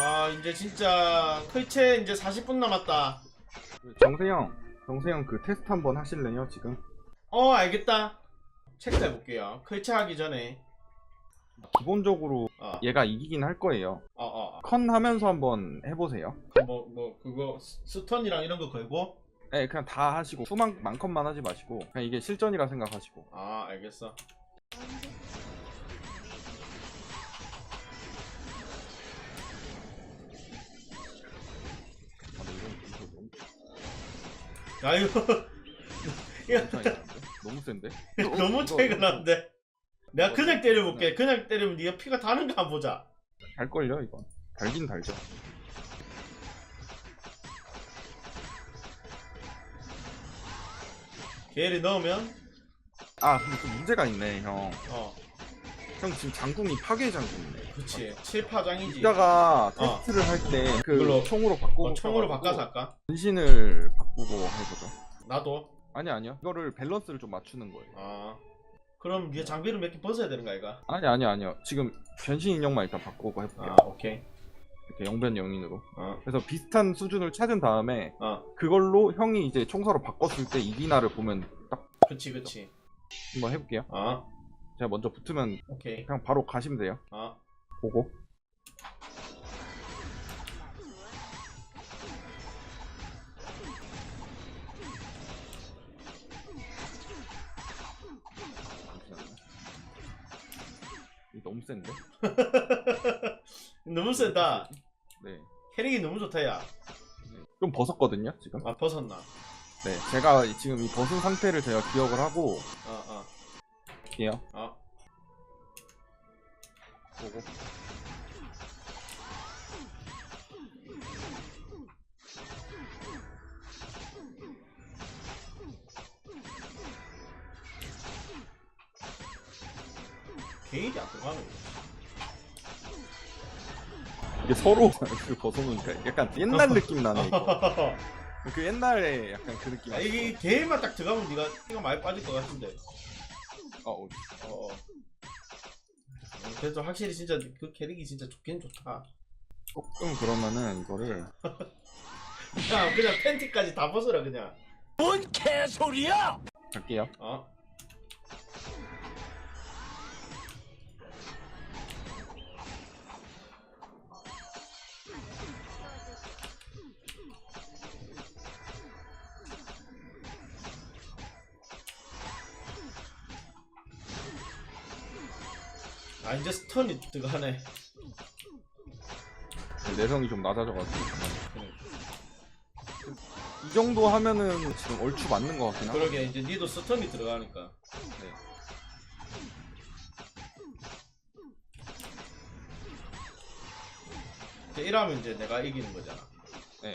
아 이제 진짜 클체 이제 40분 남았다 정세영, 정세영 그 테스트 한번 하실래요 지금? 어 알겠다 체크 해 볼게요 클체 하기 전에 기본적으로 어어어 얘가 이기긴 할 거예요. 어, 어. 컨 하면서 한번 해보세요. 뭐, 뭐 그거 스- 스턴이랑 이런 거 걸고 네, 그냥 다 하시고 수만 많건만 하지 마시고 그냥 이게 실전이라 생각하시고. 아 알겠어 야 이거 너무 차이가 나는데? 너무 센데? 너무 이거- 차이가 나는데 내가 그냥 때려볼게 그냥 때리면 네가 피가 다는가 한번 보자 달 걸려 이건. 달긴 달죠. 게일이 넣으면 아 근데 좀 문제가 있네 형. 어형 지금 장궁이 파괴 장궁이네. 그치 칠파장이지 이따가 어. 테스트를 할 때그 이걸로- 총으로 바꾸고 어, 총으로 바꿔서 할까? 변신을 바 꾸고 해보죠. 나도 아니 아니요. 이거를 밸런스를 좀 맞추는 거예요. 아 그럼 네가 장비를 몇 개 벗어야 되는 거 아이가? 아니 아니 아니요. 지금 변신 인형만 일단 바꾸고 해볼게요. 아 오케이 이렇게 영변 영인으로. 어 그래서 비슷한 수준을 찾은 다음에 어, 그걸로 형이 이제 총사로 바꿨을 때 이기나를 보면 딱 그치 그치 한번 해볼게요. 어 제가 먼저 붙으면 오케이 그냥 바로 가시면 돼요. 어 보고. 너무 센데? 너무 세다 네. 캐릭이 너무 좋다 야 좀 벗었거든요, 지금. 아 벗었나 네. 제가 지금 이 벗은 상태를 제가 기억을 하고 어어 할게요. 어. 보고. 안 들어가는 거 이게 서로 그 벗어놓으니까 약간 옛날 느낌 나네, 이거. 그 옛날에 약간 그 느낌. 야, 이게 게일만 딱 들어가면 네가 피가 많이 빠질 것 같은데 어, 어. 어 어. 그래도 확실히 진짜 그 캐릭이 진짜 좋긴 좋다 조금 그러면은 이거를 야 그냥 팬티까지 다 벗어라 그냥 뭔 개소리야! 갈게요. 어 아 이제 스턴이 들어가네 내성이 좀 낮아져가지고. 이 정도 하면은 지금 얼추 맞는 것 같긴 하고. 그러게 이제 니도 스턴이 들어가니까 네. 이제 이러면 이제 내가 이기는 거잖아 네,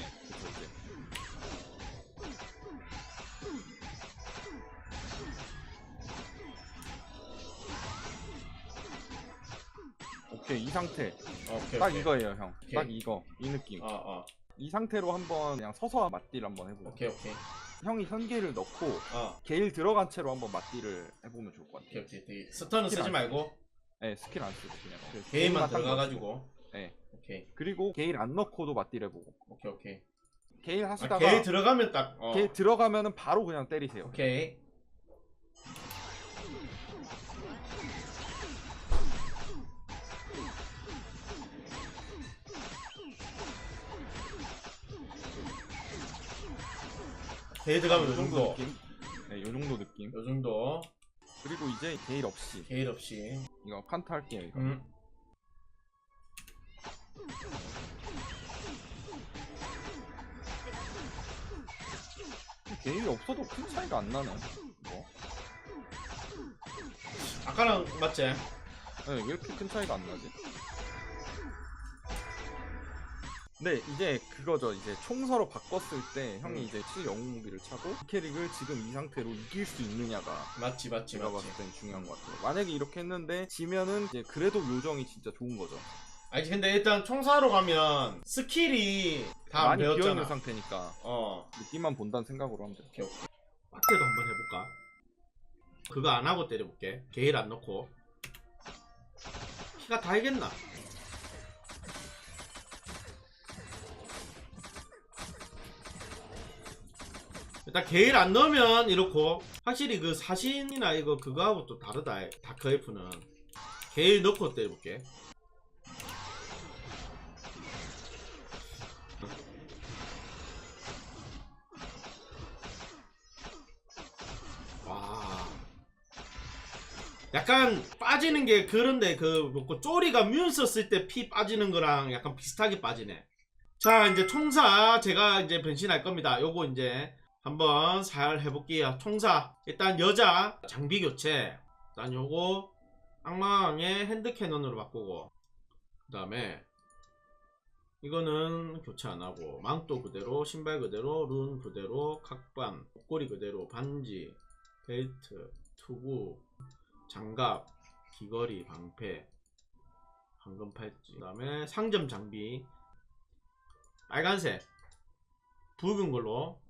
오케이, 이 상태. 어, 오케이 딱 오케이. 이거예요, 형. 오케이. 딱 이거. 이 느낌. 어, 어. 이 상태로 한번 그냥 서서 맞딜 한번 해보자. 오케이 오케이 형이 현계를 넣고 어 게일 들어간 채로 한번 맞딜을 해보면 좋을 것 같아요. 오케이 오케이 오케이. 스턴은 쓰지 안 말고 네, 스킬 안 쓰고 그냥. 그 게임만 딱 들어가가지고 네. 오케이 그리고 게일 안 넣고도 맞딜 해보고. 오케이 오케이 게일 아, 하시다가 게임 들어가면 딱 어. 게일 들어가면은 바로 그냥 때리세요. 오케이 게임 들어가면 요 정도 느낌. 네, 요 정도 느낌. 요 정도 그리고 이제 게일 없이 게일 없이 이거 칸트 할게요. 이거. 음. 게일이 없어도 큰 차이가 안 나네. 뭐. 아까랑 맞지? 네, 왜 이렇게 큰 차이가 안 나지? 네, 이제 그거죠. 이제 총서로 바꿨을 때 형이 음. 이제 7 영웅 무기를 차고 이 캐릭을 지금 이 상태로 이길 수 있느냐가 맞지 맞지 제가 맞지 봤을 땐 중요한 것 같아요. 만약에 이렇게 했는데 지면은 이제 그래도 요정이 진짜 좋은 거죠. 아니 근데 일단 총사로 가면 스킬이 다안 많이 비어 있는 배웠잖아 상태니까 어 느낌만 본다는 생각으로 하면 돼요. 오케이 오케이 박대도 한번 해볼까? 그거 안 하고 때려볼게 게일 안 넣고 피가 달겠나? 일단 게일 안 넣으면 이렇고 확실히 그 사신이나 이거 그거하고 또 다르다 다크에프는. 게일 넣고 때려볼게. 와. 약간 빠지는 게 그런데 그 뭐고 쪼리가 뮤 썼을 때 피 빠지는 거랑 약간 비슷하게 빠지네. 자 이제 총사 제가 이제 변신할 겁니다. 요거 이제 한번 잘 해볼게요. 총사. 일단 여자 장비 교체. 일단 요거 악마왕의 핸드 캐논으로 바꾸고 그 다음에 이거는 교체 안하고 망토 그대로 신발 그대로 룬 그대로 각반 목걸이 그대로 반지 벨트 투구 장갑 귀걸이 방패 황금 팔찌 그 다음에 상점 장비. 빨간색. 붉은 걸로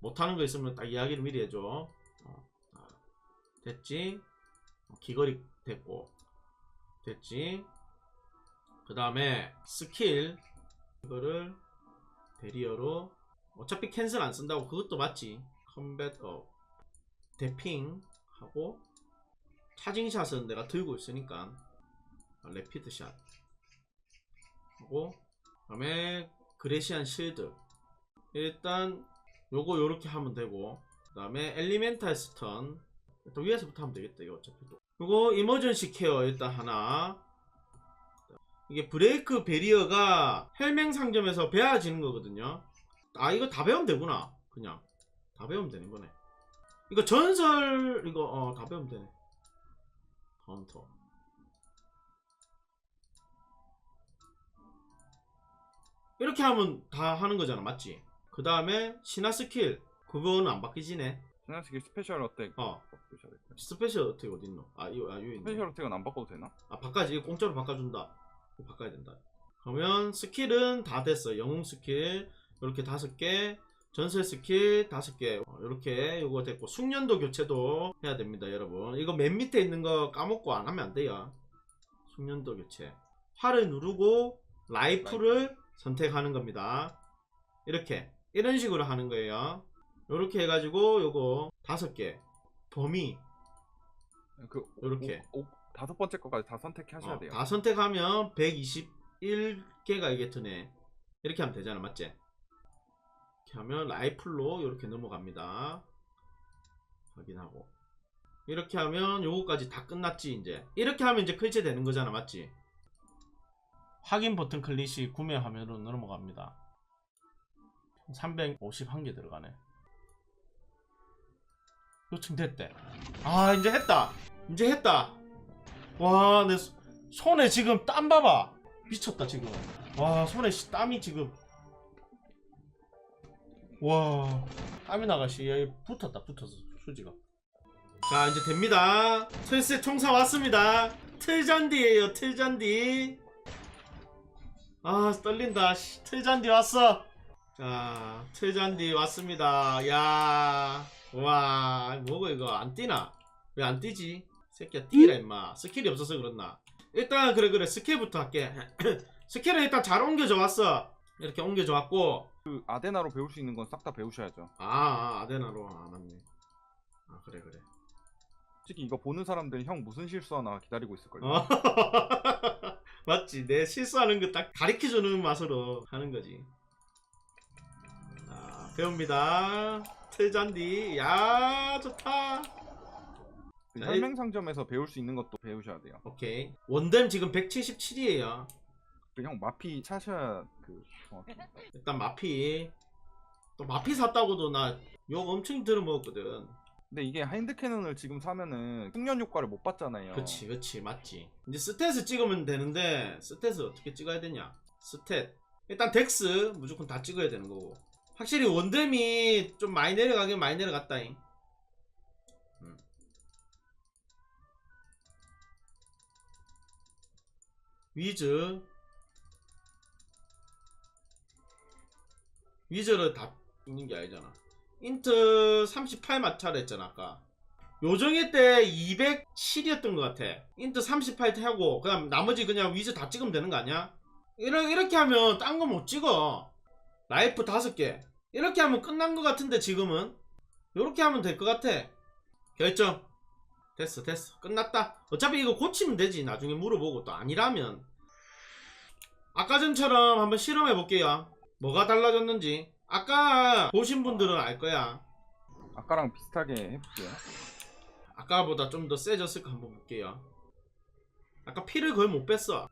못하는 거 있으면 딱 이야기를 미리 해줘. 어, 아, 됐지? 어, 귀걸이 됐고. 됐지? 그 다음에 스킬. 이거를 베리어로. 어차피 캔슬 안 쓴다고 그것도 맞지? 컴뱃 업 대핑 하고 차징샷은 내가 들고 있으니까. 레피드샷 하고. 그 다음에 그레시안 실드 일단 요거 요렇게 하면 되고 그 다음에 엘리멘탈 스턴 또 위에서부터 하면 되겠다 이거 어차피 또. 요거 이머전시 케어 일단 하나. 이게 브레이크 베리어가 헬맹 상점에서 배워지는 거거든요. 아 이거 다 배우면 되구나 그냥. 다 배우면 되는 거네. 이거 전설 이거 어 다 배우면 되네. 카운터. 이렇게 하면 다 하는 거잖아 맞지? 그 다음에 신화 스킬. 그거는 안 바뀌지네. 신화스킬 스페셜 어택 어? 스페셜 어택 어딨노? 아 이거 아 이거 있네 스페셜 어택은 안 바꿔도 되나? 아 바꿔지. 이거 공짜로 바꿔준다. 이거 바꿔야 된다. 그러면 스킬은 다 됐어. 영웅 스킬 이렇게 다섯 개 전설 스킬 다섯 개. 이렇게 요거 됐고 숙련도 교체도 해야 됩니다 여러분. 이거 맨 밑에 있는 거 까먹고 안 하면 안 돼요. 숙련도 교체. 활을 누르고 라이프를 선택하는 겁니다. 이렇게 이런 식으로 하는 거예요 이렇게 해가지고 요거 다섯 개 범위 그 요렇게. 다섯 번째 거까지 다 선택하셔야 어, 돼요. 다 선택하면 121개가 이게 드네. 이렇게 하면 되잖아, 맞지? 이렇게 하면 라이플로 이렇게 넘어갑니다. 확인하고. 이렇게 하면 요거까지 다 끝났지, 이제. 이렇게 하면 이제 클치 되는 거잖아, 맞지? 확인 버튼 클릭이 구매 화면으로 넘어갑니다. 351개 들어가네. 요청 됐대. 아, 이제 했다. 이제 했다. 와, 내 소- 손에 지금 땀 봐봐. 미쳤다, 지금. 와, 손에 씨, 땀이 지금. 와, 땀이 나가시. 야, 붙었다, 붙었어, 수지가. 자, 이제 됩니다. 슬슬 총사 왔습니다. 틀잔디에요, 틀잔디. 아, 떨린다. 씨, 틀잔디 왔어. 자, 틀잔디 왔습니다. 야, 와, 뭐고 이거 안 뛰나? 왜 안 뛰지? 새끼야 뛰라 임마 스킬이 없어서 그렇나 일단 그래 그래 스킬부터 할게 스킬은 일단 잘 옮겨져 왔어 이렇게 옮겨져 왔고 그 아데나로 배울 수 있는 건 싹 다 배우셔야죠. 아, 아 아데나로 아 맞네 아 그래 그래 솔직히 이거 보는 사람들은 형 무슨 실수하나 기다리고 있을걸요. 어. 맞지 내 실수하는 거 딱 가르쳐주는 맛으로 하는 거지 자 배웁니다. 틀잔디 야 좋다. 그 자, 혈맹 상점에서 배울 수 있는 것도 배우셔야 돼요. 오케이. 원댐 지금 177이에요. 그형 마피 차셔야 그 정확히. 일단 마피. 또 마피 샀다고도 나 욕 엄청 들어먹었거든. 근데 이게 하인드 캐논을 지금 사면은 숙련 효과를 못 받잖아요. 그치 그치. 맞지. 이제 스탯을 찍으면 되는데 스탯을 어떻게 찍어야 되냐? 스탯. 일단 덱스 무조건 다 찍어야 되는 거고 확실히 원댐이 좀 많이 내려가긴 많이 내려갔다잉. 음. 위즈. 위즈를 다 찍는 게 아니잖아. 인트 38 마찰 했잖아 아까. 요정의 때 207이었던 것 같아. 인트 38 하고 그다음 나머지 그냥 위즈 다 찍으면 되는 거 아니야? 이렇게 하면 딴 거 못 찍어. 라이프 5개 이렇게 하면 끝난 것 같은데 지금은? 요렇게 하면 될 것 같아. 결정. 됐어 됐어. 끝났다. 어차피 이거 고치면 되지. 나중에 물어보고 또 아니라면. 아까 전처럼 한번 실험해 볼게요. 뭐가 달라졌는지. 아까 보신 분들은 알 거야. 아까랑 비슷하게 해볼게요. 아까보다 좀 더 세졌을까 한번 볼게요. 아까 피를 거의 못 뺐어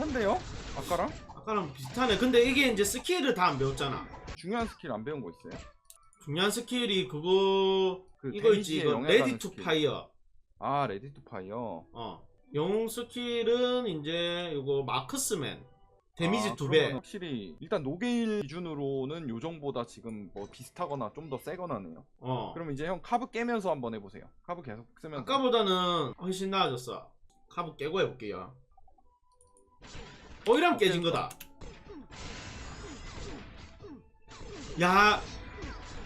비슷한데요? 아까랑? 아까랑 비슷하네 근데 이게 이제 스킬을 다 안 배웠잖아 중요한 스킬 안 배운 거 있어요? 중요한 스킬이 그거 그 이거 있지 데미지에 이거 영향 가는 레디 투 스킬. 파이어 아 레디 투 파이어. 어 영웅 스킬은 이제 이거 마크스맨 데미지 아, 두 그러면 배. 확실히 일단 노게일 기준으로는 요정보다 지금 뭐 비슷하거나 좀 더 세거나네요. 어. 그럼 이제 형 카브 깨면서 한번 해보세요. 카브 계속 쓰면서. 아까보다는 훨씬 나아졌어. 카브 깨고 해볼게요. 어 이러면 깨진 거다. 야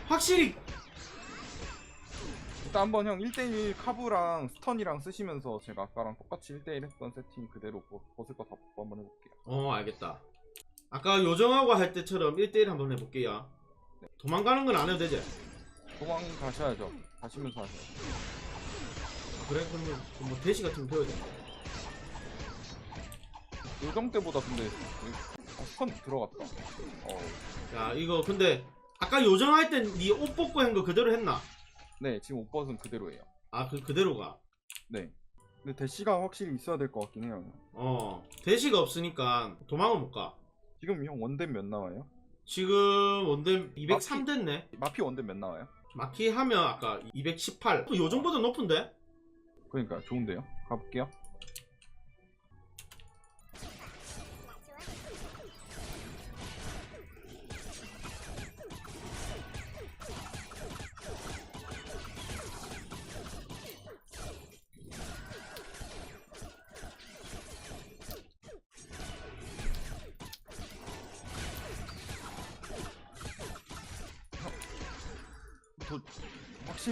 확실히 일단 한번 형 1대1 카브랑 스턴이랑 쓰시면서 제가 아까랑 똑같이 1대1 했던 세팅 그대로 버- 벗을 거다 벗고 한번 해볼게요. 어 알겠다. 아까 요정하고 할 때처럼 1대1 한번 해볼게요. 도망가는 건 안 해도 되지? 도망가셔야죠. 가시면서 하세요. 아, 그래 그러면 뭐 대시 같은 거 배워야 돼. 요정 때보다 근데 어, 스턴 들어갔다. 어, 야 이거 근데 아까 요정할 땐네옷 벗고 한 거 그대로 했나? 네 지금 옷 벗은 그대로예요. 아 그 그대로가. 네. 근데 대시가 확실히 있어야 될 것 같긴 해요. 어 대시가 없으니까 도망을 못 가. 지금 형 원댐 몇 나와요? 지금 원댐 203 됐네. 마피 원댐 몇 나와요? 마키 하면 아까 218. 요정보다 높은데? 그러니까 좋은데요. 가볼게요.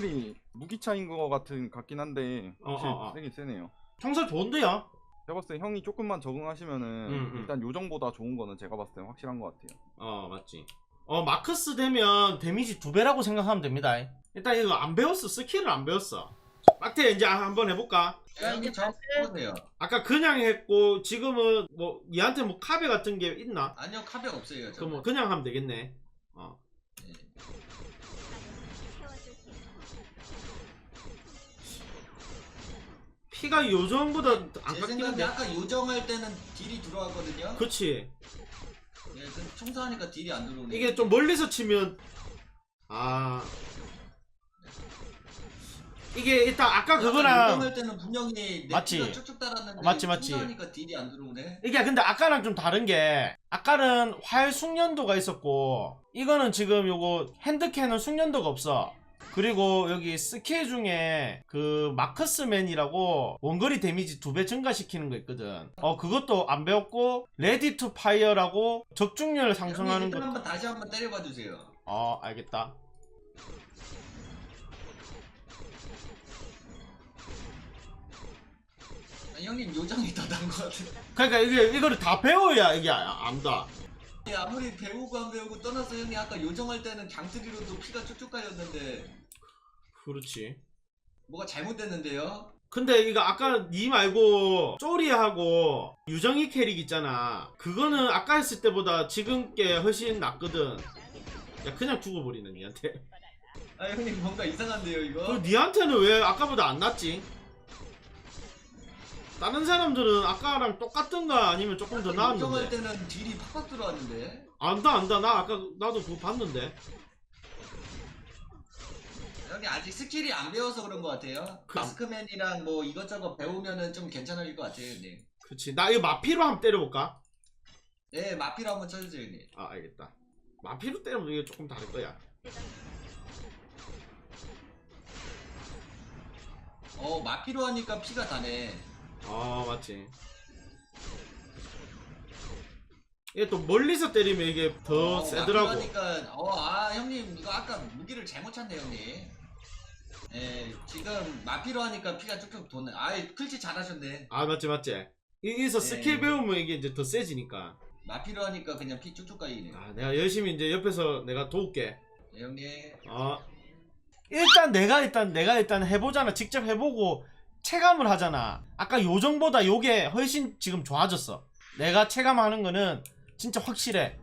확실히 무기 차인 것 같은 같긴 한데 어, 확실히 어, 어. 세긴 세네요. 청살 좋은데요? 제가 봤을 때 형이 조금만 적응하시면은 음, 음. 일단 요정보다 좋은 거는 제가 봤을 때 확실한 것 같아요. 어 맞지. 어 마크스 되면 데미지 두 배라고 생각하면 됩니다. 일단 이거 안 배웠어. 스킬을 안 배웠어. 빡태 이제 한번 해볼까? 형님 저 보세요. 아까 그냥 했고 지금은 뭐 얘한테 뭐 카베 같은 게 있나? 아니요 카베 없어요. 저. 그럼 뭐 그냥 하면 되겠네. 어. 피가 요정보다 안제 깎이는데. 생각에 아까 요정할 때는 딜이 들어왔거든요. 그치. 예, 그 청소하니까 딜이 안 들어오네. 이게 좀 멀리서 치면 아 이게 일단 아까 그거랑 요정할 때는 분명히 내 맞지? 피가 쭉쭉 따랐는데 맞지, 맞지. 청소하니까 딜이 안 들어오네. 이게 근데 아까랑 좀 다른 게 아까는 활 숙련도가 있었고 이거는 지금 요거 핸드캔은 숙련도가 없어 그리고 여기 스킬 중에 그 마커스맨이라고 원거리 데미지 두 배 증가시키는 거 있거든 어 그것도 안 배웠고 레디 투 파이어라고 적중률 상승하는 형님 거 한번 다시 한번 때려봐 주세요. 어 알겠다 아니, 형님 요정이 더 나은 것 같은데. 그러니까 이게 이거를 다 배워야 이게 아- 안다 예, 아무리 배우고 안 배우고 떠나서 형이 아까 요정할 때는 강트리로도 피가 쭉쭉 깔렸는데 그렇지. 뭐가 잘못됐는데요? 근데 이거 아까 니 말고 쪼리하고 유정이 캐릭 있잖아. 그거는 아까 했을 때보다 지금 게 훨씬 낫거든. 야 그냥 죽어버리네 니한테. 아 형님 뭔가 이상한데요 이거? 그 니한테는 왜 아까보다 안 낫지? 다른 사람들은 아까랑 똑같던가 아니면 조금 더 나았는데. 때는 딜이 팍팍 들어왔는데. 안다 안다. 나 아까 나도 그거 봤는데 형님 아직 스킬이 안 배워서 그런 것 같아요. 그- 마스크맨이랑 뭐 이것저것 배우면은 좀 괜찮을 것 같아요 형님. 그치. 나 이거 마피로 한번 때려볼까? 네 마피로 한번 쳐주세요 형님. 아 알겠다. 마피로 때리면 이게 조금 다를 거야. 어 마피로 하니까 피가 다네. 아 맞지. 이게 또 멀리서 때리면 이게 더 어, 세더라고. 마피로 하니까 어 아 형님 이거 아까 무기를 잘못 찾네 형님 예 지금 마피로 하니까 피가 쭉쭉 도네. 아이 클치 잘하셨네. 아 맞지 맞지. 여기서 네. 스킬 배우면 이게 이제 더 세지니까. 마 필요하니까 그냥 피 쭉쭉 까이네요. 아 내가 열심히 이제 옆에서 내가 도울게. 네, 형님. 어. 일단 내가 일단 내가 일단 해보잖아. 직접 해보고 체감을 하잖아. 아까 요정보다 요게 훨씬 지금 좋아졌어. 내가 체감하는 거는 진짜 확실해